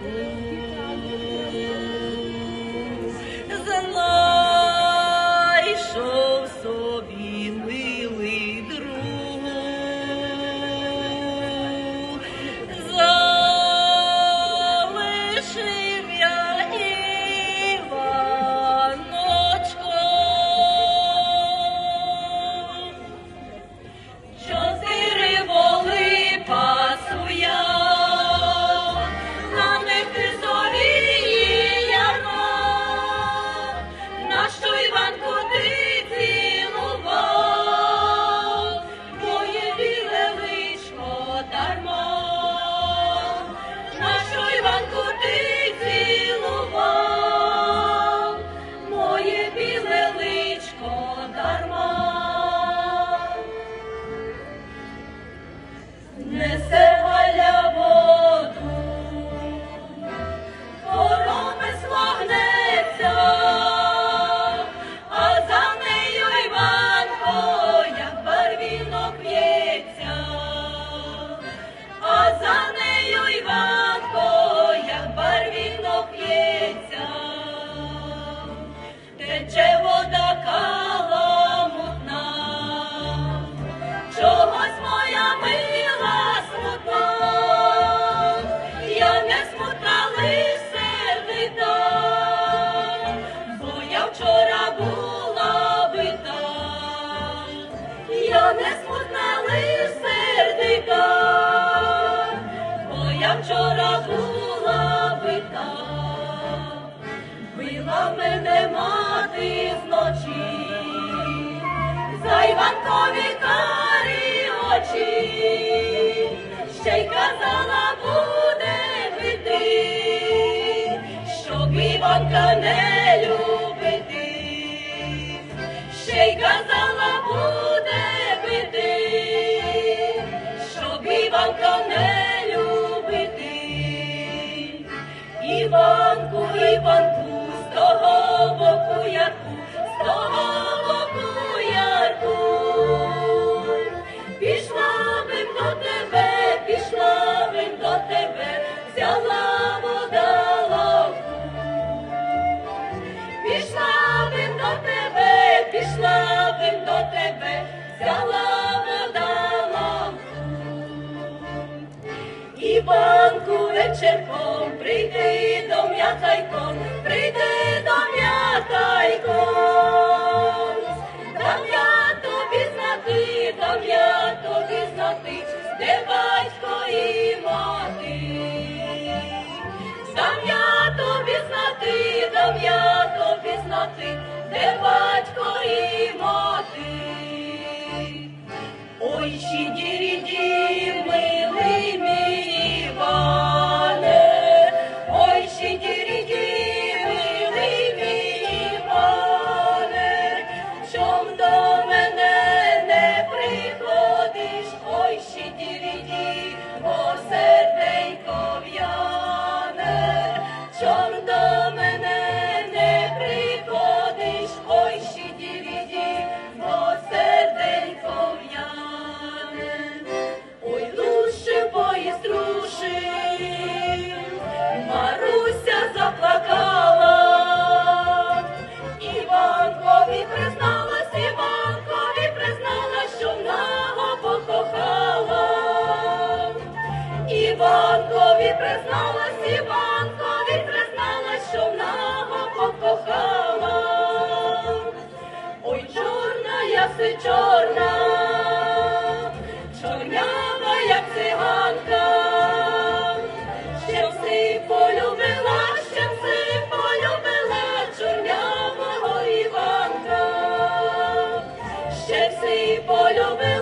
Mm. несе галя воду, коропець вогнеться, за нею Іванко, як барвінок п'ється, а за нею Іванко, як барвінок п'ється, тече вода каламутна, чогось моя. я вчора була бита, била мене мати зночі, за Іванкові карі очі, ще й казала, буде піти, щоб Іванка не любити, ще й казала буде. Іванку, Іванку, з того боку ярку, з того боку ярку. Пішла бим до тебе, пішла бим до тебе, взяла вода. Пішла бим до тебе, пішла бим до тебе, взяла вода ловку. Вечірком прийди до м'ятайком, прийди до м'ятайком. Дам я тобі знати, дам я тобі знати, де батько і мати. Дам я тобі знати, дам я тобі знати, де батько і мати. Ой, щедірі чом до мене не приходиш, ой, ще бо призналась, Іванкові призналась, що наго покохала. Ой, чорна яси чорна, чорнява, як циганка, ще все полюбила, ще все полюбила, чорнявого Іванка, ще все полюбила,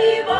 Іванка